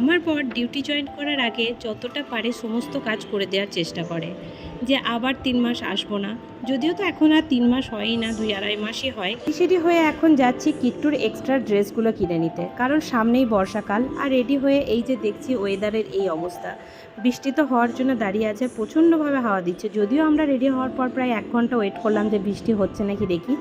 আমার পর duty join করার আগে যতটা পারে সমস্ত কাজ করে দেওয়ার চেষ্টা করে, যে আবার তিন মাস আসব না। যদিও তো এখন আর তিন মাস হয়ই না, দুই আড়াই মাসই হয়। সেটি হয়ে এখন যাচ্ছি কিট্টুর এক্সট্রা ড্রেসগুলো কিনে নিতে, কারণ সামনেই বর্ষাকাল আর রেডি হয়ে এই যে দেখছি ওয়েদারের এই অবস্থা। বৃষ্টি তো হওয়ার জন্য দাঁড়িয়ে আছে, প্রচণ্ডভাবে হাওয়া দিচ্ছে। যদিও আমরা রেডি হওয়ার পর প্রায় এক ঘণ্টা ওয়েট করলাম যে বৃষ্টি হচ্ছে নাকি দেখি,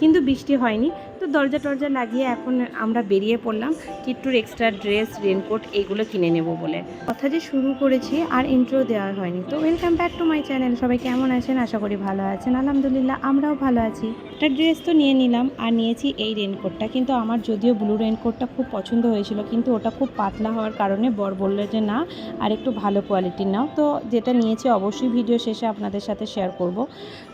কিন্তু বৃষ্টি হয়নি। তো দরজা টরজা লাগিয়ে এখন আমরা বেরিয়ে পড়লাম। কিট্টুর এক্সট্রা ড্রেস রেনকোট এইগুলো কিনে নেব বলে। কথা যে শুরু করেছি, আর ইন্ট্রো দেওয়া হয়নি। তো welcome back to my channel সবাই কেমন আছেন? আশা করি ভালো আছেন। আলহামদুলিল্লাহ, আমরাও ভালো আছি। একটা ড্রেস তো নিয়ে নিলাম, আর নিয়েছি এই রেনকোটটা কিন্তু আমার যদিও ব্লু রেনকোটটা খুব পছন্দ হয়েছিল, কিন্তু ওটা খুব পাতলা হওয়ার কারণে বর বলল যে, না, আর একটু ভালো কোয়ালিটির নাও। তো যেটা নিয়েছি অবশ্যই ভিডিও শেষে আপনাদের সাথে শেয়ার করব।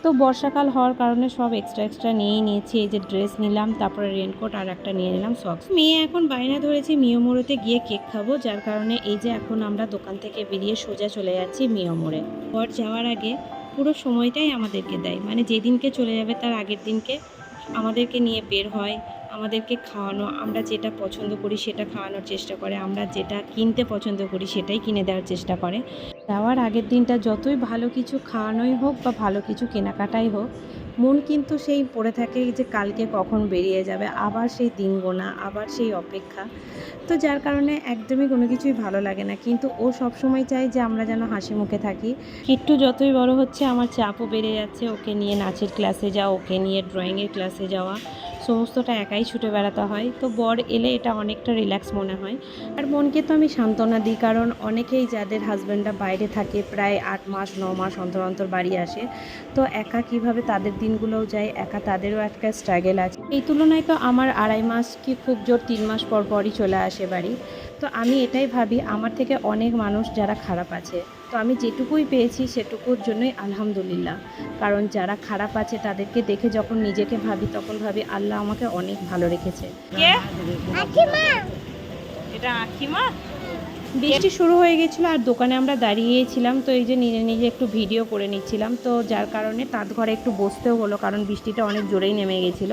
তো বর্ষাকাল হওয়ার কারণে সব এক্সট্রা এক্সট্রা নিয়েই নিয়েছি। এই যে ড্রেস নিলাম তারপরে রেনকোট আর একটা নিয়ে নিলাম সক্স মেয়ে এখন বায়না ধরেছে মিও মোড়েতে গিয়ে কেক খাব, যার কারণে এই যে এখন আমরা দোকান থেকে বেরিয়ে সোজা চলে যাচ্ছি মিও মোড়ে বর যাওয়ার আগে পুরো সময়টাই আমাদেরকে দেয়। মানে যেদিনকে চলে যাবে তার আগের দিনকে আমাদেরকে নিয়ে বের হয়, আমাদেরকে খাওয়ানো, আমরা যেটা পছন্দ করি সেটা খাওয়ানোর চেষ্টা করে, আমরা যেটা কিনতে পছন্দ করি সেটাই কিনে দেওয়ার চেষ্টা করে। যাওয়ার আগের দিনটা যতই ভালো কিছু খাওয়ানোই হোক বা ভালো কিছু কেনাকাটাই হোক মন কিন্তু সেই পড়ে থাকে যে কালকে কখন বেরিয়ে যাবে, আবার সেই দিন গোনা আবার সেই অপেক্ষা। তো যার কারণে একদমই কোনো কিছুই ভালো লাগে না। কিন্তু ও সব সময় চায় যে আমরা যেন হাসি মুখে থাকি। কিট্টু যতই বড় হচ্ছে, আমার চাপও বেড়ে যাচ্ছে। ওকে নিয়ে নাচের ক্লাসে যাওয়া, ওকে নিয়ে ড্রয়িংয়ের ক্লাসে যাওয়া। সমস্তটা একাই ছুটে বেড়াতে হয়। তো বর এলে এটা অনেকটা রিল্যাক্স মনে হয়। আর মনকে তো আমি সান্ত্বনা দিই, কারণ অনেকেই যাদের হাজব্যান্ডরা বাইরে থাকে, প্রায় আট মাস, ন মাস অন্তর অন্তর বাড়ি আসে। তো একা কীভাবে তাদের দিনগুলোও যায়, একা তাদেরও একটা স্ট্রাগেল আছে। এই তুলনায় তো আমার আড়াই মাস কি খুব জোর, তিন মাস পর পরই চলে আসে বাড়ি। তো আমি এটাই ভাবি আমার থেকে অনেক মানুষ যারা খারাপ আছে। তো আমি যেটুকুই পেয়েছি সেটুকুর জন্যই আলহামদুলিল্লাহ। কারণ যারা খারাপ আছে তাদেরকে দেখে যখন নিজেকে ভাবি তখন ভাবি আল্লাহ আমাকে অনেক ভালো রেখেছে। এটা আখিমা? বৃষ্টি শুরু হয়ে গেছিল আর দোকানে আমরা দাঁড়িয়েছিলাম, তো এই যে নিজে নিজে একটু ভিডিও করে নিচ্ছিলাম, তো যার কারণে তাঁত ঘরে একটু বসতেও হলো কারণ বৃষ্টিটা অনেক জোরেই নেমে গেছিল।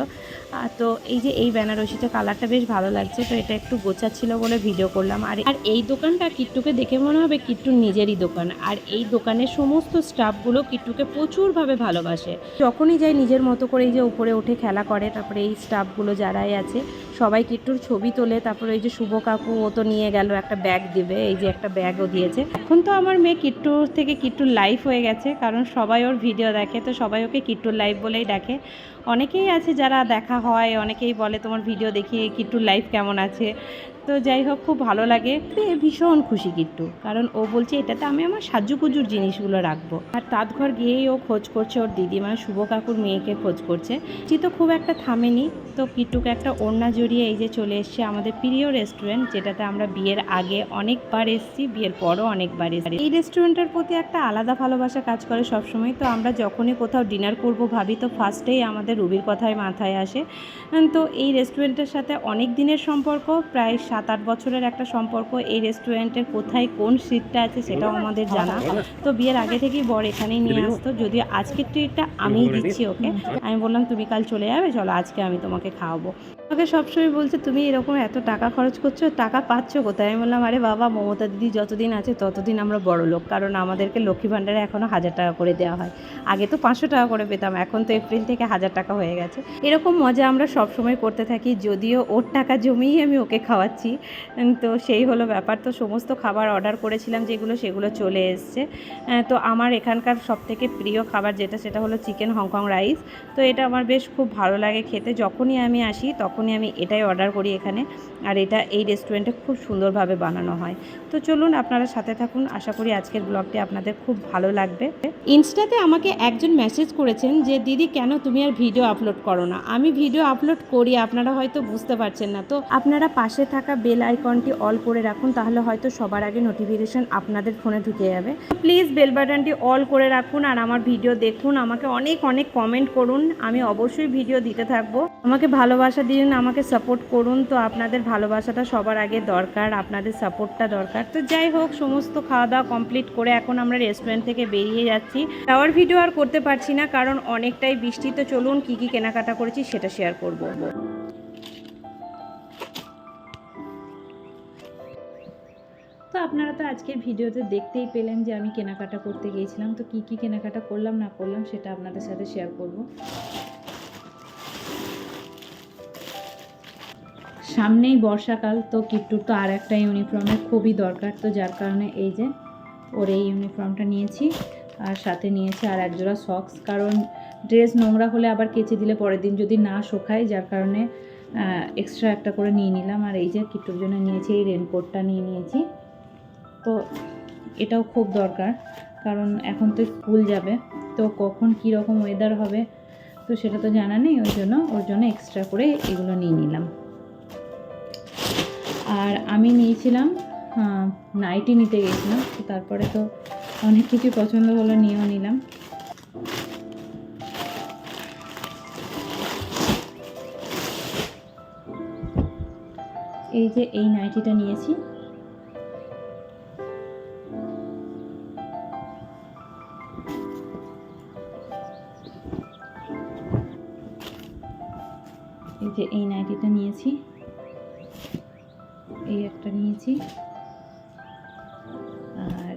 আর তো এই যে এই বেনারসিটা কালারটা বেশ ভালো লাগছে, তো এটা একটু গোছাচ্ছিল বলে ভিডিও করলাম। আর আর এই দোকানটা কিট্টুকে দেখে মনে হবে কিট্টুর নিজেরই দোকান। আর এই দোকানের সমস্ত স্টাফগুলো কিট্টুকে প্রচুরভাবে ভালোবাসে। যখনই যাই নিজের মতো করে এই যে উপরে উঠে খেলা করে, তারপরে এই স্টাফগুলো যারাই আছে সবাই কিট্টুর ছবি তোলে, তারপরে এই যে শুভ কাকু, ও তো নিয়ে গেল, একটা ব্যাগ দিবে, এই যে একটা ব্যাগও দিয়েছে। এখন তো আমার মেয়ে কিট্টুর থেকে কিট্টুর লাইফ হয়ে গেছে, কারণ সবাই ওর ভিডিও দেখে, তো সবাই ওকে কিট্টুর লাইফ বলেই ডাকে। অনেকেই আছে যারা দেখা হয়, অনেকেই বলে, তোমার ভিডিও দেখি কিট্টুর লাইফ কেমন আছে? তো যাই হোক, খুব ভালো লাগে। ভীষণ খুশি কিট্টু, কারণ ও বলছে, এটাতে আমি আমার সাজুকুজুর জিনিসগুলো রাখব। আর তাঁত ঘর গিয়েই ও খোঁজ করছে, ওর দিদি মানে শুভ কাকুর মেয়েকে খোঁজ করছে। চি তো খুব একটা থামেনি, তো কিট্টুকে একটা ওড়না জড়িয়ে এই যে চলে এসছে আমাদের প্রিয় রেস্টুরেন্ট যেটাতে আমরা বিয়ের আগে অনেকবার এসেছি বিয়ের পরও অনেকবার এসেছি। এই রেস্টুরেন্টের প্রতি একটা আলাদা ভালোবাসা কাজ করে সবসময় তো আমরা যখনই কোথাও ডিনার করব ভাবি তো ফার্স্টেই আমাদের রুবির কথাই মাথায় আসে। তো এই রেস্টুরেন্টের সাথে অনেক দিনের সম্পর্ক প্রায় সাত আট বছরের একটা সম্পর্ক। এই রেস্টুরেন্টের কোথায় কোন সিটটা আছে সেটাও আমাদের জানা। তো বিয়ের আগে থেকেই বর এখানেই নিয়ে আসতো। যদিও আজকের ট্রিটটা আমিই দিচ্ছি ওকে। আমি বললাম তুমি কাল চলে যাবে চলো আজকে আমি তোমাকে খাওয়াবো। আমাকে সবসময় বলছে, তুমি এরকম এত টাকা খরচ করছ, টাকা পাচ্ছ কোথায়? আমি বললাম, আরে বাবা, মমতা দিদি যতদিন আছে ততদিন আমরা বড় লোক, কারণ আমাদেরকে লক্ষ্মী ভাণ্ডারে এখনও হাজার টাকা করে দেওয়া হয়। আগে তো পাঁচশো টাকা করে পেতাম, এখন তো এপ্রিল থেকে হাজার টাকা হয়ে গেছে। এরকম মজা আমরা সব সময় করতে থাকি, যদিও ওর টাকা জমিয়েই আমি ওকে খাওয়াচ্ছি। তো সেই হলো ব্যাপার। তো সমস্ত খাবার অর্ডার করেছিলাম যেগুলো, সেগুলো চলে এসছে। তো আমার এখানকার সব থেকে প্রিয় খাবার যেটা, সেটা হলো চিকেন হংকং রাইস। তো এটা আমার বেশ খুব ভালো লাগে খেতে। যখনই আমি আসি তখনই আমি এটাই অর্ডার করি এখানে। আর এটা এই রেস্টুরেন্টে খুব সুন্দরভাবে বানানো হয়। তো চলুন আপনারা সাথে থাকুন। আশা করি আজকের ব্লগটি আপনাদের খুব ভালো লাগবে। ইনস্টাতে আমাকে একজন মেসেজ করেছেন যে, দিদি, কেন তুমি আর ভিডিও আপলোড করো না? আমি ভিডিও আপলোড করি, আপনারা হয়তো বুঝতে পারছেন না। তো আপনারা পাশে থাকা বেল আইকনটি অল করে রাখুন, তাহলে হয়তো সবার আগে নোটিফিকেশন আপনাদের ফোনে ঢুকে যাবে। প্লিজ বেল বাটনটি অল করে রাখুন আর আমার ভিডিও দেখুন। আমাকে অনেক অনেক কমেন্ট করুন। আমি অবশ্যই ভিডিও দিতে থাকব। আমাকে ভালোবাসা দিন। আমাকে সাপোর্ট করুন তো, আপনাদের ভালোবাসাটা সবার আগে দরকার, আপনাদের সাপোর্টটা দরকার। তো যাই হোক, সমস্ত খাওয়া দাওয়া কমপ্লিট করে এখন আমরা রেস্টুরেন্ট থেকে বেরিয়ে যাচ্ছি। যাওয়ার ভিডিও আর করতে পারছি না, কারণ অনেকটাই বৃষ্টি, তো চলুন কী কী কেনাকাটা করেছি সেটা শেয়ার করব। তো আপনারা তো আজকের ভিডিওতে দেখতেই পেলেন যে আমি কেনাকাটা করতে গিয়েছিলাম, তো কি কি কেনাকাটা করলাম, না করলাম, সেটা আপনাদের সাথে শেয়ার করব। সামনেই বর্ষাকাল, তো কিট্টুর তো আর একটা ইউনিফর্মের খুবই দরকার, তো যার কারণে এই যে ওর এই ইউনিফর্মটা নিয়েছি, আর সাথে নিয়েছি আর একজোড়া সক্স কারণ ড্রেস নোংরা হলে আবার কেচে দিলে পরের দিন যদি না শোকায়, যার কারণে এক্সট্রা একটা করে নিয়ে নিলাম, আর এই যে কিট্টুর জন্য নিয়েছি এই রেনকোটটা নিয়ে নিয়েছি। তো এটাও খুব দরকার, কারণ এখন তো স্কুল যাবে, তো কখন কী রকম ওয়েদার হবে, তো সেটা তো জানা নেই, ওই জন্য, ওর জন্য এক্সট্রা করে এগুলো নিয়ে নিলাম। আর আমি নিয়েছিলাম নাইটি নিতে গেছিলাম। তারপরে তো অনেক কিছু পছন্দ হলো, নিয়েও নিলাম। এই যে এই নাইটিটা নিয়েছি। এই যে এই নাইটিটা নিয়েছি। এই একটা নিয়েছি। আর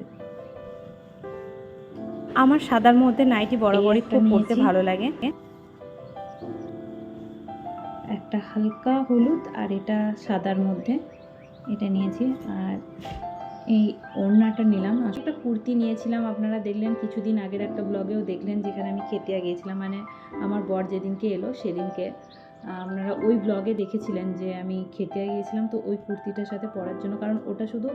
আমার সাদার মধ্যে নাইটি বরাবরই খুব পরতে ভালো লাগে। একটা হালকা হলুদ আর এটা সাদার মধ্যে এটা নিয়েছি। আর এই ওড়নাটা নিলাম। একটা কুর্তি নিয়েছিলাম আপনারা দেখলেন কিছুদিন আগের একটা ব্লগেও দেখলেন যেখানে আমি খেতিয়া গিয়েছিলাম। মানে আমার বর যেদিনকে এলো সেদিনকে। আপনারা ওই ব্লগে দেখেছিলেন যে আমি খেতিয়া গিয়েছিলাম, তো ওই কুর্তিটার সাথে পরার জন্য, কারণ ওটা শুধু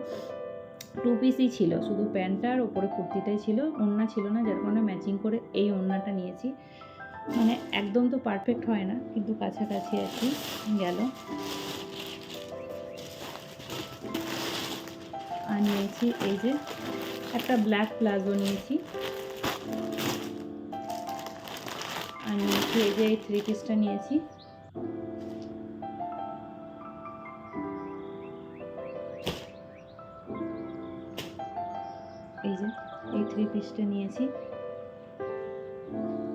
টু পিসই ছিল, শুধু প্যান্টটা আর ওপরে কুর্তিটাই ছিল, ওড়না ছিল না, যার কারণে ম্যাচিং করে এই ওড়নাটা নিয়েছি। মানে একদম তো পারফেক্ট হয় না, কিন্তু কাছাকাছি আর কি গেল। আর নিয়েছি এই যে একটা ব্ল্যাক প্লাজো নিয়েছি। আর নিয়েছি এই যে এই থ্রি পিসটা নিয়েছি। এই যে, এই থ্রি পিসটা নিয়েছি।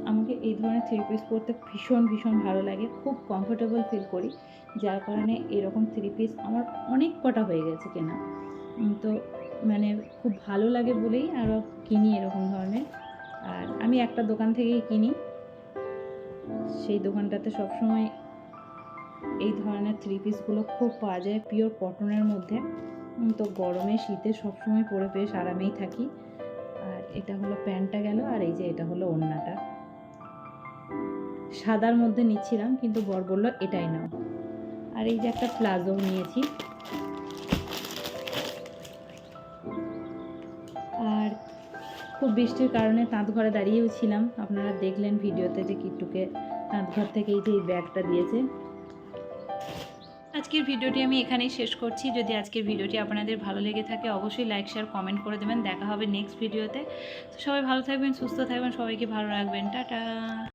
আমাকে এই ধরনের থ্রি পিস পরতে ভীষণ ভীষণ ভালো লাগে, খুব কমফোর্টেবল ফিল করি। যার কারণে এরকম থ্রি পিস আমার অনেক কটা হয়ে গেছে কেনা। তো মানে খুব ভালো লাগে বলেই আরও কিনি এরকম ধরনের। আর আমি একটা দোকান থেকেই কিনি। সেই দোকানটাতে সবসময় এই ধরনের থ্রি পিসগুলো খুব পাওয়া যায় পিওর কটনের মধ্যে। তো গরমে শীতে সবসময় পরে বেশ আরামেই থাকি। আর এটা হলো প্যান্টটা গেল, আর এই যে এটা হলো ওড়নাটা। সাদার মধ্যে নিচ্ছিলাম, কিন্তু বর বলল, এটাই নাও। আর এই যে একটা প্লাজো নিয়েছি। আর খুব বৃষ্টির কারণে তাঁত ঘরে দাঁড়িয়েও ছিলাম। আপনারা দেখলেন ভিডিওতে যে কিট্টুকে তাঁত ঘর থেকে এই যে এই ব্যাগটা দিয়েছে। আজকের ভিডিওটি আমি এখানেই শেষ করছি। যদি আজকের ভিডিওটি আপনাদের ভালো লেগে থাকে, অবশ্যই লাইক, শেয়ার, কমেন্ট করে দেবেন। দেখা হবে নেক্সট ভিডিওতে। সবাই ভালো থাকবেন, সুস্থ থাকবেন, সবাইকে ভালো রাখবেন। টাটা।